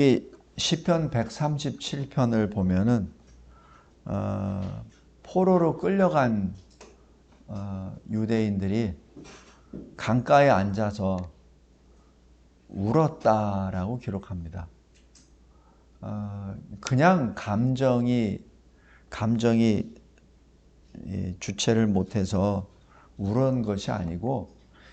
이 시편 137편을 보면은 어, 포로로 끌려간 어, 유대인들이 강가에 앉아서 울었다라고 기록합니다. 어, 그냥 감정이 감정이 주체를 못해서 울은 것이 아니고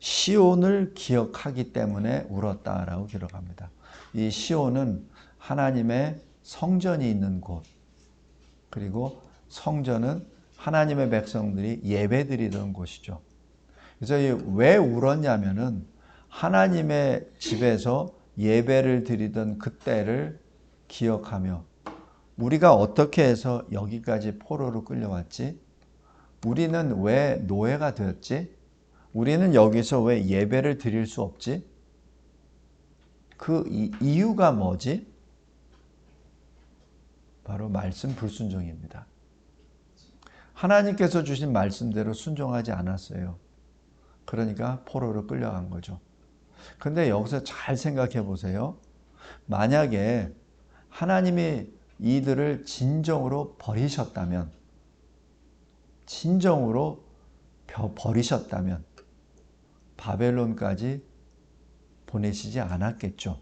시온을 기억하기 때문에 울었다라고 기록합니다. 이 시온은 하나님의 성전이 있는 곳 그리고 성전은 하나님의 백성들이 예배드리던 곳이죠. 그래서 왜 울었냐면은 하나님의 집에서 예배를 드리던 그때를 기억하며 우리가 어떻게 해서 여기까지 포로로 끌려왔지? 우리는 왜 노예가 되었지? 우리는 여기서 왜 예배를 드릴 수 없지? 그 이유가 뭐지? 바로 말씀 불순종입니다. 하나님께서 주신 말씀대로 순종하지 않았어요. 그러니까 포로로 끌려간 거죠. 근데 여기서 잘 생각해 보세요. 만약에 하나님이 이들을 진정으로 버리셨다면, 진정으로 버리셨다면, 바벨론까지 보내시지 않았겠죠.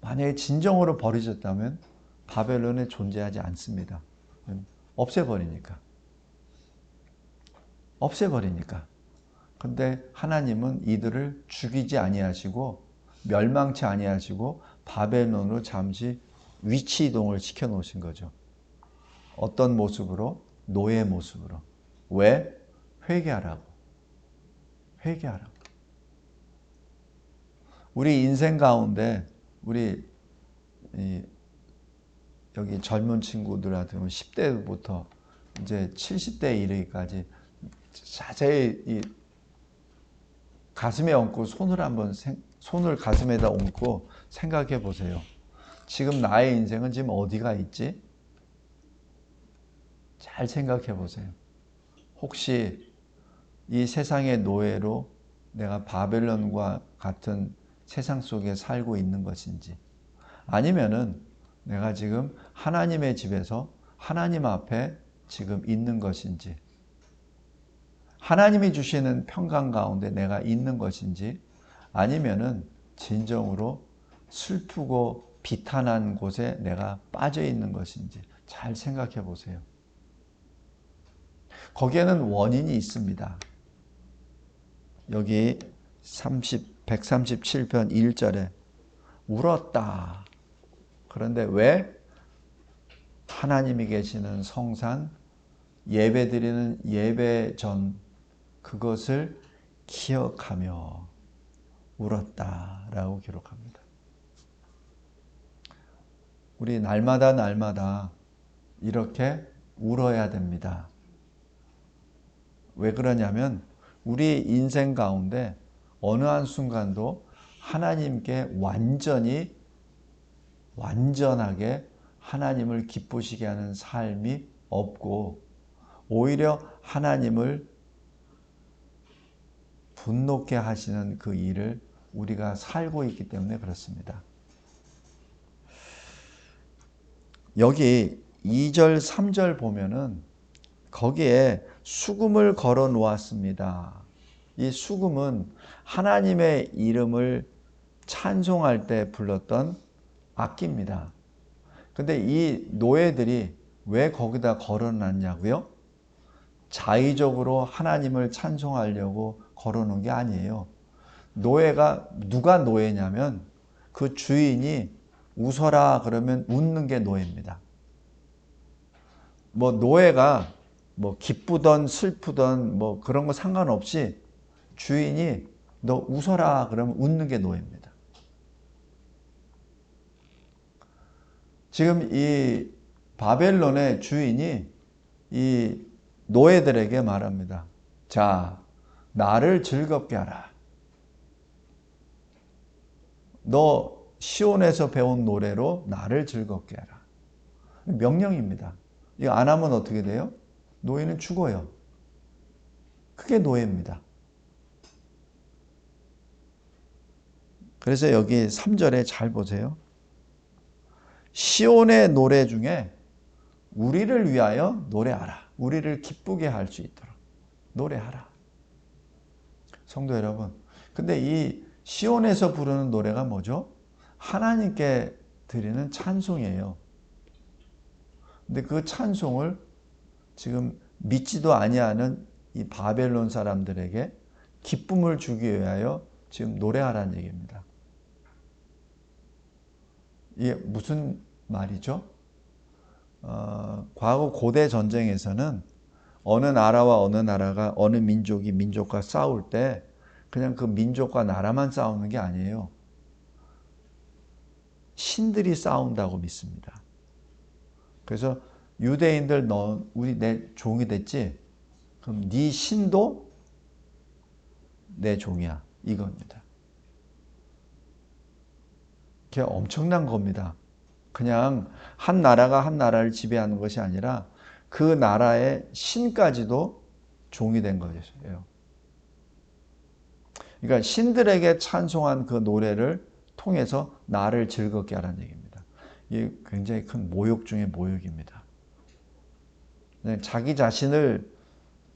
만약에 진정으로 버리셨다면 바벨론에 존재하지 않습니다. 없애버리니까. 없애버리니까. 근데 하나님은 이들을 죽이지 아니하시고 멸망치 아니하시고 바벨론으로 잠시 위치 이동을 시켜 놓으신 거죠. 어떤 모습으로? 노예 모습으로. 왜? 회개하라고. 회개하라고. 우리 인생 가운데 우리 여기 젊은 친구들한테 10대부터 이제 70대 이르기까지 자세히 이 가슴에 얹고 손을 한번 생, 손을 가슴에다 얹고 생각해 보세요. 지금 나의 인생은 지금 어디가 있지? 잘 생각해 보세요. 혹시 이 세상의 노예로 내가 바벨론과 같은 세상 속에 살고 있는 것인지 아니면은 내가 지금 하나님의 집에서 하나님 앞에 지금 있는 것인지 하나님이 주시는 평강 가운데 내가 있는 것인지 아니면은 진정으로 슬프고 비탄한 곳에 내가 빠져 있는 것인지 잘 생각해 보세요. 거기에는 원인이 있습니다. 여기 30, 137편 1절에 울었다. 그런데 왜? 하나님이 계시는 성산, 예배 드리는 예배 전, 그것을 기억하며 울었다라고 기록합니다. 우리 날마다 날마다 이렇게 울어야 됩니다. 왜 그러냐면 우리 인생 가운데 어느 한순간도 하나님께 완전히 완전하게 하나님을 기쁘시게 하는 삶이 없고 오히려 하나님을 분노케 하시는 그 일을 우리가 살고 있기 때문에 그렇습니다. 여기 2절, 3절 보면은 거기에 수금을 걸어 놓았습니다. 이 수금은 하나님의 이름을 찬송할 때 불렀던 악기입니다. 근데 이 노예들이 왜 거기다 걸어 놨냐고요? 자의적으로 하나님을 찬송하려고 걸어 놓은 게 아니에요. 노예가 누가 노예냐면 그 주인이 웃어라 그러면 웃는 게 노예입니다. 뭐 노예가 뭐 기쁘던 슬프던 뭐 그런 거 상관없이 주인이 너 웃어라 그러면 웃는 게 노예입니다. 지금 이 바벨론의 주인이 이 노예들에게 말합니다. 자, 나를 즐겁게 하라. 너 시온에서 배운 노래로 나를 즐겁게 하라. 명령입니다. 이거 안 하면 어떻게 돼요? 노예는 죽어요. 그게 노예입니다. 그래서 여기 3절에 잘 보세요. 시온의 노래 중에 우리를 위하여 노래하라. 우리를 기쁘게 할 수 있도록 노래하라. 성도 여러분. 근데 이 시온에서 부르는 노래가 뭐죠? 하나님께 드리는 찬송이에요. 근데 그 찬송을 지금 믿지도 아니하는 이 바벨론 사람들에게 기쁨을 주기 위하여 지금 노래하라는 얘기입니다. 이게 무슨 말이죠? 어, 과거 고대 전쟁에서는 어느 나라와 어느 나라가 어느 민족이 민족과 싸울 때 그냥 그 민족과 나라만 싸우는 게 아니에요. 신들이 싸운다고 믿습니다. 그래서 유대인들 너 우리 내 종이 됐지? 그럼 네 신도 내 종이야. 이겁니다. 그게 엄청난 겁니다. 그냥 한 나라가 한 나라를 지배하는 것이 아니라 그 나라의 신까지도 종이 된 것이에요. 그러니까 신들에게 찬송한 그 노래를 통해서 나를 즐겁게 하라는 얘기입니다. 이게 굉장히 큰 모욕 중의 모욕입니다. 네, 자기 자신을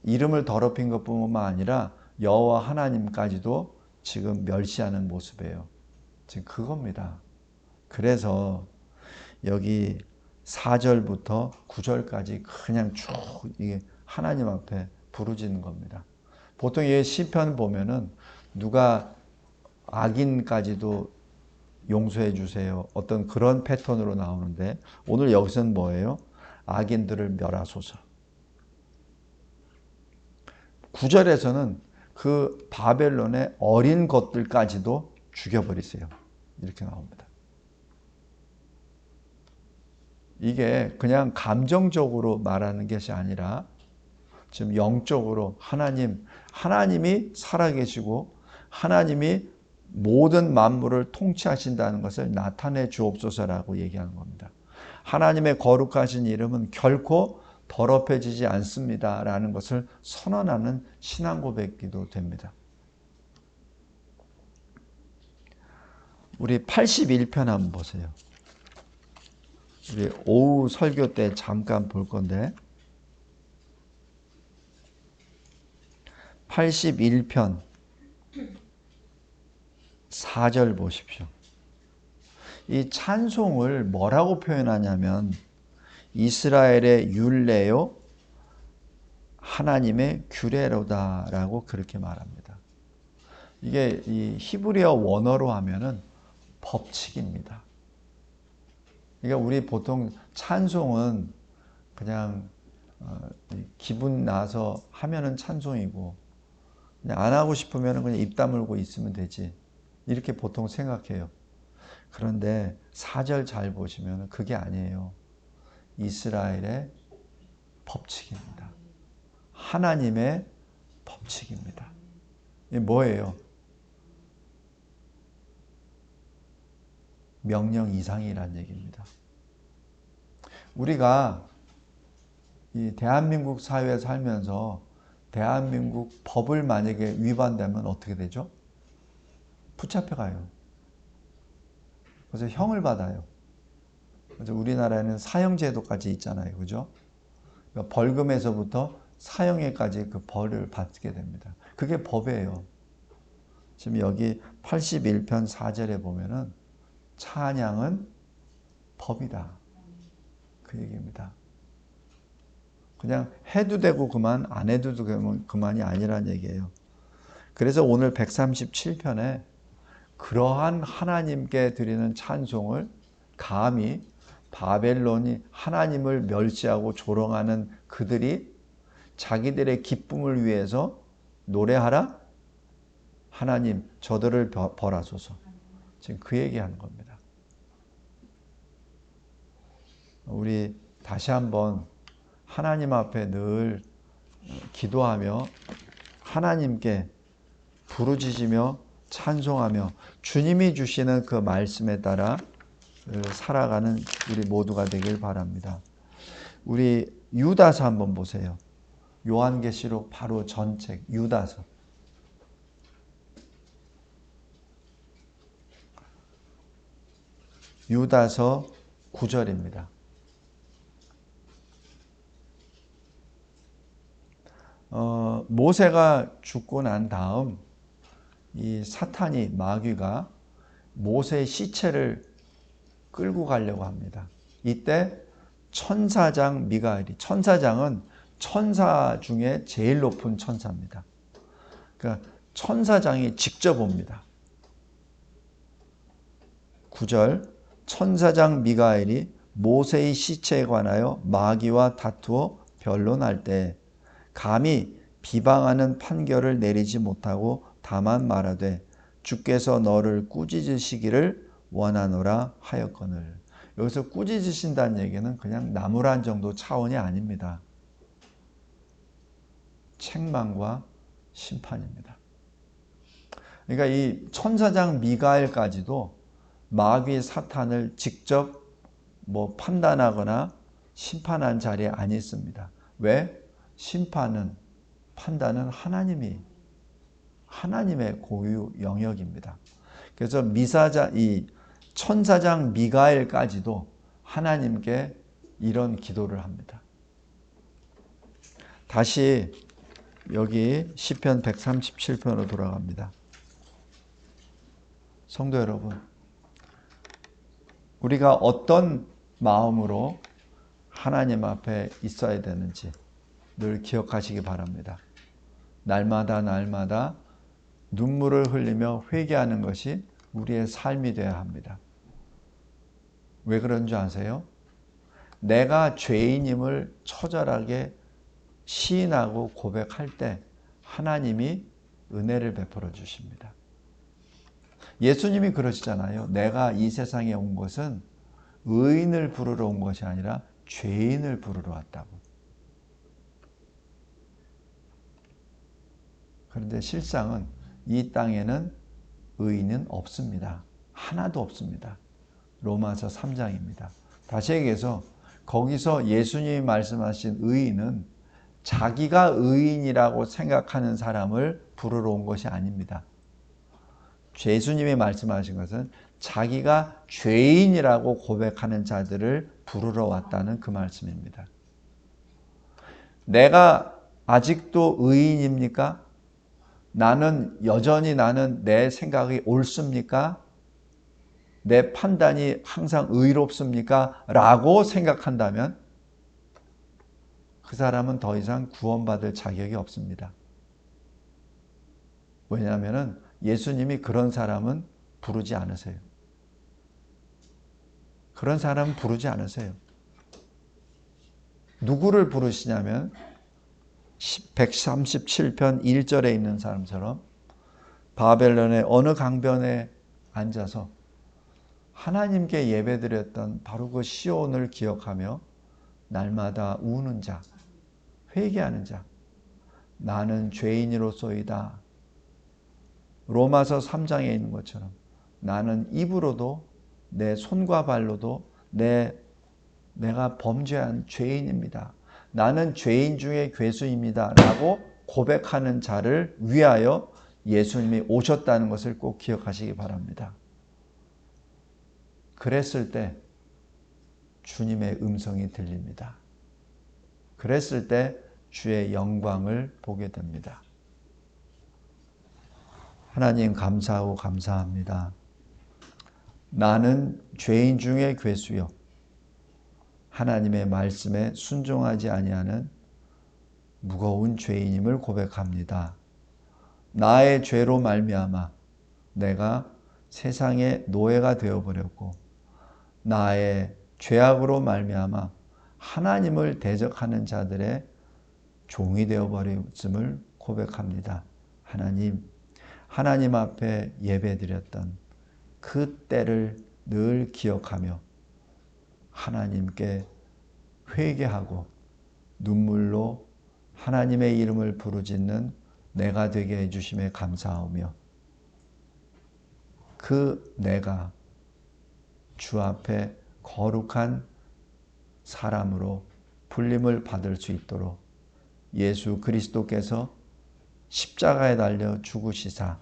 이름을 더럽힌 것뿐만 아니라 여호와 하나님까지도 지금 멸시하는 모습이에요. 지금 그겁니다. 그래서 여기 4절부터 9절까지 그냥 쭉 이게 하나님 앞에 부르짖는 겁니다. 보통 이 시편 보면은 누가 악인까지도 용서해 주세요. 어떤 그런 패턴으로 나오는데 오늘 여기서는 뭐예요? 악인들을 멸하소서. 9절에서는 그 바벨론의 어린 것들까지도 죽여버리세요. 이렇게 나옵니다. 이게 그냥 감정적으로 말하는 것이 아니라 지금 영적으로 하나님, 하나님이 살아계시고 하나님이 모든 만물을 통치하신다는 것을 나타내 주옵소서라고 얘기하는 겁니다. 하나님의 거룩하신 이름은 결코 더럽혀지지 않습니다. 라는 것을 선언하는 신앙 고백기도 됩니다. 우리 81편 한번 보세요. 우리 오후 설교 때 잠깐 볼 건데 81편 4절 보십시오. 이 찬송을 뭐라고 표현하냐면 이스라엘의 율례요 하나님의 규례로다라고 그렇게 말합니다. 이게 이 히브리어 원어로 하면은 법칙입니다. 그러니까 우리 보통 찬송은 그냥 어, 기분 나서 하면은 찬송이고 안 하고 싶으면 그냥 입 다물고 있으면 되지 이렇게 보통 생각해요. 그런데 사절 잘 보시면 그게 아니에요. 이스라엘의 법칙입니다. 하나님의 법칙입니다. 이게 뭐예요? 명령 이상이란 얘기입니다. 우리가 이 대한민국 사회에 살면서 대한민국 법을 만약에 위반되면 어떻게 되죠? 붙잡혀가요. 그래서 형을 받아요. 그래서 우리나라에는 사형제도까지 있잖아요. 그죠? 그러니까 벌금에서부터 사형에까지 그 벌을 받게 됩니다. 그게 법이에요. 지금 여기 81편 4절에 보면은 찬양은 법이다. 그 얘기입니다. 그냥 해도 되고 그만, 안 해도 그만이 아니란 얘기예요. 그래서 오늘 137편에 그러한 하나님께 드리는 찬송을 감히 바벨론이 하나님을 멸시하고 조롱하는 그들이 자기들의 기쁨을 위해서 노래하라? 하나님, 저들을 벌하소서. 지금 그 얘기하는 겁니다. 우리 다시 한번 하나님 앞에 늘 기도하며 하나님께 부르짖으며 찬송하며 주님이 주시는 그 말씀에 따라 살아가는 우리 모두가 되길 바랍니다. 우리 유다서 한번 보세요. 요한계시록 바로 전책 유다서. 유다서 9절입니다. 어, 모세가 죽고 난 다음 이 사탄이 마귀가 모세의 시체를 끌고 가려고 합니다. 이때 천사장 미가엘이 천사장은 천사 중에 제일 높은 천사입니다. 그러니까 천사장이 직접 옵니다. 9절 천사장 미가엘이 모세의 시체에 관하여 마귀와 다투어 변론할 때 감히 비방하는 판결을 내리지 못하고 다만 말하되 주께서 너를 꾸짖으시기를 원하노라 하였거늘. 여기서 꾸짖으신다는 얘기는 그냥 나무란 정도 차원이 아닙니다. 책망과 심판입니다. 그러니까 이 천사장 미가엘까지도 마귀 사탄을 직접 뭐 판단하거나 심판한 자리에 안 있습니다. 왜? 심판은 판단은 하나님이 하나님의 고유 영역입니다. 그래서 미사자 이 천사장 미가엘까지도 하나님께 이런 기도를 합니다. 다시 여기 시편 137편으로 돌아갑니다. 성도 여러분, 우리가 어떤 마음으로 하나님 앞에 있어야 되는지 늘 기억하시기 바랍니다. 날마다 날마다 눈물을 흘리며 회개하는 것이 우리의 삶이 되어야 합니다. 왜 그런 줄 아세요? 내가 죄인임을 처절하게 시인하고 고백할 때 하나님이 은혜를 베풀어 주십니다. 예수님이 그러시잖아요. 내가 이 세상에 온 것은 의인을 부르러 온 것이 아니라 죄인을 부르러 왔다고. 그런데 실상은 이 땅에는 의인은 없습니다. 하나도 없습니다. 로마서 3장입니다. 다시 얘기해서 거기서 예수님이 말씀하신 의인은 자기가 의인이라고 생각하는 사람을 부르러 온 것이 아닙니다. 예수님이 말씀하신 것은 자기가 죄인이라고 고백하는 자들을 부르러 왔다는 그 말씀입니다. 내가 아직도 의인입니까? 나는 여전히 나는 내 생각이 옳습니까? 내 판단이 항상 의롭습니까? 라고 생각한다면 그 사람은 더 이상 구원받을 자격이 없습니다. 왜냐하면 예수님이 그런 사람은 부르지 않으세요. 그런 사람은 부르지 않으세요. 누구를 부르시냐면 137편 1절에 있는 사람처럼 바벨론의 어느 강변에 앉아서 하나님께 예배드렸던 바로 그 시온을 기억하며 날마다 우는 자, 회개하는 자, 나는 죄인으로서이다. 로마서 3장에 있는 것처럼 나는 입으로도 내 손과 발로도 내 내가 범죄한 죄인입니다. 나는 죄인 중에 괴수입니다. 라고 고백하는 자를 위하여 예수님이 오셨다는 것을 꼭 기억하시기 바랍니다. 그랬을 때 주님의 음성이 들립니다. 그랬을 때 주의 영광을 보게 됩니다. 하나님 감사하고 감사합니다. 나는 죄인 중에 괴수요. 하나님의 말씀에 순종하지 아니하는 무거운 죄인임을 고백합니다. 나의 죄로 말미암아 내가 세상의 노예가 되어 버렸고 나의 죄악으로 말미암아 하나님을 대적하는 자들의 종이 되어 버렸음을 고백합니다. 하나님 하나님 앞에 예배드렸던 그 때를 늘 기억하며 하나님께 회개하고 눈물로 하나님의 이름을 부르짖는 내가 되게 해주심에 감사하며 그 내가 주 앞에 거룩한 사람으로 불림을 받을 수 있도록 예수 그리스도께서 십자가에 달려 죽으시사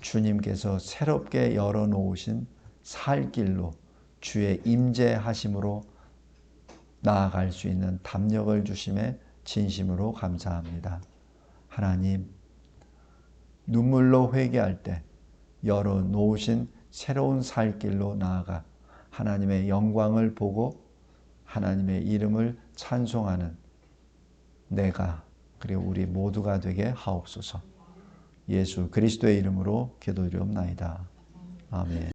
주님께서 새롭게 열어놓으신 살 길로 주의 임재하심으로 나아갈 수 있는 담력을 주심에 진심으로 감사합니다. 하나님, 눈물로 회개할 때 열어 놓으신 새로운 살 길로 나아가 하나님의 영광을 보고 하나님의 이름을 찬송하는 내가 그리고 우리 모두가 되게 하옵소서. 예수 그리스도의 이름으로 기도드리옵나이다. 아멘.